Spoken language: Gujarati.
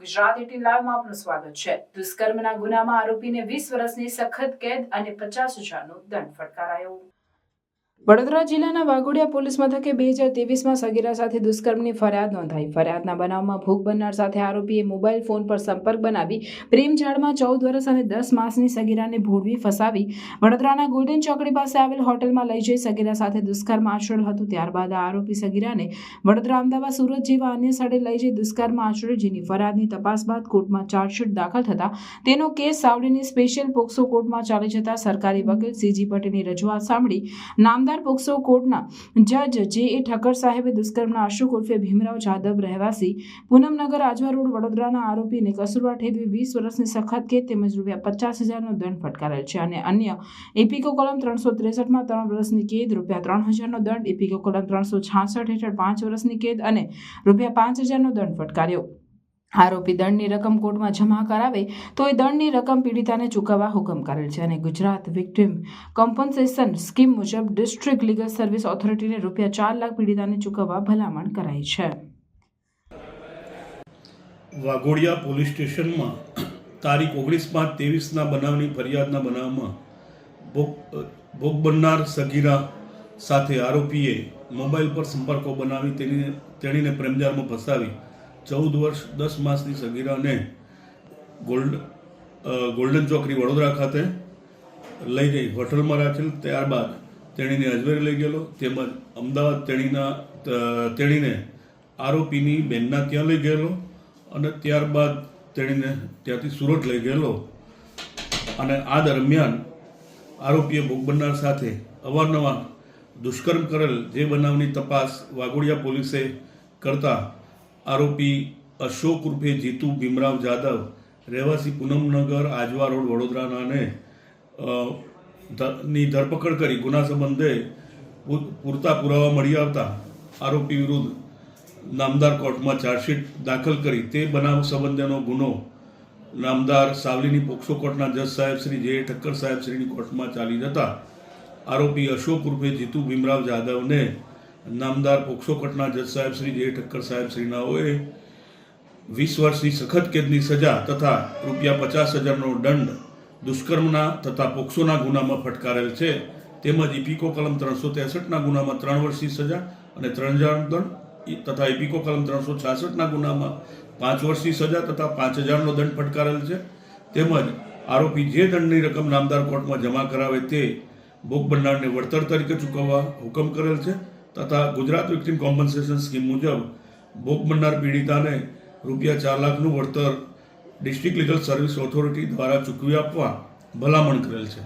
ગુજરાત એટીન લાઈવમાં આપનું સ્વાગત છે. દુષ્કર્મના ગુનામાં આરોપીને વીસ વર્ષની સખત કેદ અને પચાસ હજારનો દંડ ફટકારાયો. વડોદરા જિલ્લાના વાઘોડિયા પોલીસ મથકે બે હજાર ત્રેવીસમાં સગીરા સાથે દુષ્કર્મની ફરિયાદ નોંધાઈ. ફરિયાદના બનાવમાં ભોગ બનનાર સાથે આરોપીએ મોબાઈલ ફોન પર સંપર્ક બનાવી પ્રેમ જાળમાં ચૌદ વર્ષ અને દસ માસની સગીરાને ભોળવી ફસાવી વડોદરાના ગોલ્ડન ચોકડી પાસે આવેલ હોટલમાં લઈ જઈ સગીરા સાથે દુષ્કર્મ આચરેલ હતું. ત્યારબાદ આરોપી સગીરાને વડોદરા, અમદાવાદ, સુરત જેવા અન્ય સ્થળે લઈ જઈ દુષ્કર્મ આચરેલ જેની ફરિયાદની તપાસ બાદ કોર્ટમાં ચાર્જશીટ દાખલ થતાં તેનો કેસ સાવડીની સ્પેશિયલ પોક્સો કોર્ટમાં ચાલી જતા સરકારી વકીલ સીજી પટેલની રજૂઆત સાંભળી નામદાર પોક્સો કોર્ટના જજ જે. એ. ઠક્કર સાહેબે દુષ્કર્મના અશોક ઉર્ફે ભીમરાવ જાદવ રહેવાસી, પૂનમનગર આજવા રોડ વડોદરાના આરોપીને કસૂરવાર ઠેરવી વીસ વર્ષની સખત કેદ તેમજ રૂપિયા પચાસ હજારનો દંડ ફટકારેલ છે અને અન્ય એપિકો કલમ ત્રણસો ત્રેસઠમાં ત્રણ વર્ષની કેદ, રૂપિયા ત્રણ હજારનો દંડ, એપિકો કલમ ત્રણસો છાસઠ હેઠળ પાંચ વર્ષની કેદ અને રૂપિયા પાંચ હજારનો દંડ ફટકાર્યો. આરોપી દંડની રકમ કોર્ટમાં જમા કરાવે તો એ દંડની રકમ પીડિતાને ચૂકવવા હુકમ કરેલ છે અને ગુજરાત વિક્ટિમ કોમ્પન્સેશન સ્કીમ મુજબ ડિસ્ટ્રિક્ટ લીગલ સર્વિસ ઓથોરિટીને રૂપિયા ચાર લાખ પીડિતાને ચૂકવવા ભલામણ કરાઈ છે. વાઘોડિયા પોલીસ સ્ટેશનમાં તારીખ ઓગણીસ પાંચ ત્રેવીસના બનાવની ફરિયાદના બનાવમાં ભોગ ભોગ બનનાર સગીરા સાથે આરોપીએ મોબાઈલ પર સંપર્કો બનાવી તેની તેણીને પ્રેમજાળમાં ફસાવી ચૌદ વર્ષ દસ માસની સગીરાને ગોલ્ડ ગોલ્ડન ચોકડી વડોદરા ખાતે લઈ ગઈ. હોટલમાં રાખેલ, ત્યારબાદ તેણીને અજમેર લઈ ગયેલો. તેમજ અમદાવાદ તેણીના તેણીને આરોપીની બેનના ત્યાં લઈ ગયેલો અને ત્યારબાદ તેણીને ત્યાંથી સુરત લઈ ગયેલો. અને આ દરમિયાન આરોપીએ ભોગ બનનાર સાથે અવારનવાર દુષ્કર્મ કરેલ જે બનાવની તપાસ વાઘોડિયા પોલીસે કરતા આરોપી અશોક રૂપે જીતુ ભીમરાવ જાદવ રહેવાસી પૂનમનગર, આજવા રોડ વડોદરાનાને ની ધરપકડ કરી ગુના સંબંધે પૂરતા પુરાવા મળી આવતા આરોપી વિરુદ્ધ નામદાર કોર્ટમાં ચાર્જશીટ દાખલ કરી તે બનાવ સંબંધેનો ગુનો નામદાર સાવલીની પોક્સો કોર્ટના જજ સાહેબ શ્રી જે ઠક્કર સાહેબ શ્રીની કોર્ટમાં ચાલી જતા આરોપી અશોક રૂપે જીતુ ભીમરાવ જાદવને નામદાર પોક્સો કોર્ટના જજ સાહેબ શ્રી જે ઠક્કર સાહેબ શ્રીનાઓએ વીસ વર્ષની સખત કેદની સજા તથા રૂપિયા પચાસ હજારનો દંડ દુષ્કર્મના તથા પોક્સોના ગુનામાં ફટકારેલ છે. તેમજ ઇપિકો કલમ ત્રણસો ત્રેસઠના ગુનામાં ત્રણ વર્ષની સજા અને ત્રણ હજાર દંડ તથા ઇપિકો કલમ ત્રણસો છાસઠના ગુનામાં પાંચ વર્ષની સજા તથા પાંચ હજારનો દંડ ફટકારેલ છે. તેમજ આરોપી જે દંડની રકમ નામદાર કોર્ટમાં જમા કરાવે તે ભોગ બનનારને વળતર તરીકે ચૂકવવા હુકમ કરેલ છે. તથા ગુજરાત વિક્ટિમ કોમ્પન્સેશન સ્કીમ મુજબ ભોગ બનનાર પીડિતાને રૂપિયા ચાર લાખનું વળતર ડિસ્ટ્રિક્ટ લીગલ સર્વિસ ઓથોરિટી દ્વારા ચૂકવી આપવા ભલામણ કરેલ છે.